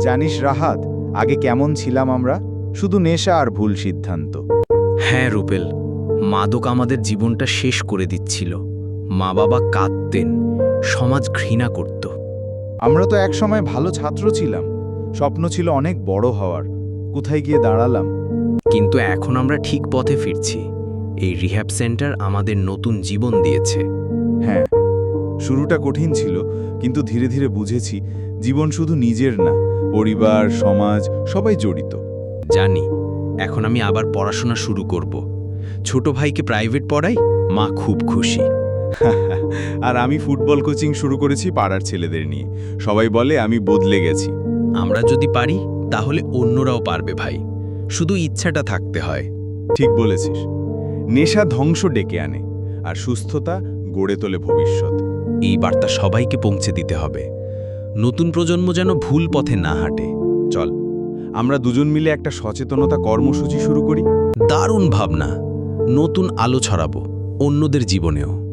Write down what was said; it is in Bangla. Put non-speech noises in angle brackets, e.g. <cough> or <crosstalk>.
জানিস রাহাত আগে কেমন ছিলাম আমরা? শুধু নেশা আর ভুল সিদ্ধান্ত। হ্যাঁ রুপেল মাদক আমাদের জীবনটা শেষ করে দিচ্ছিল। মা বাবা কাঁদতেন সমাজ ঘৃণা করত। আমরা তো একসময় ভালো ছাত্র ছিলাম স্বপ্ন ছিল অনেক বড় হওয়ার। কোথায় গিয়ে দাঁড়ালাম? কিন্তু এখন আমরা ঠিক পথে ফিরছি। এই রিহ্যাব সেন্টার আমাদের নতুন জীবন দিয়েছে। হ্যাঁ শুরুটা কঠিন ছিল কিন্তু ধীরে ধীরে বুঝেছি জীবন শুধু নিজের না পরিবার সমাজ সবাই জড়িত। জানি এখন আমি আবার পড়াশোনা শুরু করব। ছোট ভাইকে প্রাইভেট পড়াই মা খুব খুশি। <laughs> আর আমি ফুটবল কোচিং শুরু করেছি পাড়ার ছেলেদের নিয়ে। সবাই বলে আমি বদলে গেছি। আমরা যদি পারি তাহলে অন্যরাও পারবে ভাই। শুধু ইচ্ছাটা থাকতে হয়। ঠিক বলেছিস। নেশা ধ্বংস ডেকে আনে আর সুস্থতা গড়ে তোলে ভবিষ্যৎ। এই বার্তা সবাইকে পৌঁছে দিতে হবে। নতুন প্রজন্ম যেন ভুল পথে না হাঁটে। চল, আমরা দুজন মিলে একটা সচেতনতা কর্মসূচি শুরু করি। দারুণ ভাবনা, নতুন আলো ছড়াবো অন্যদের জীবনেও।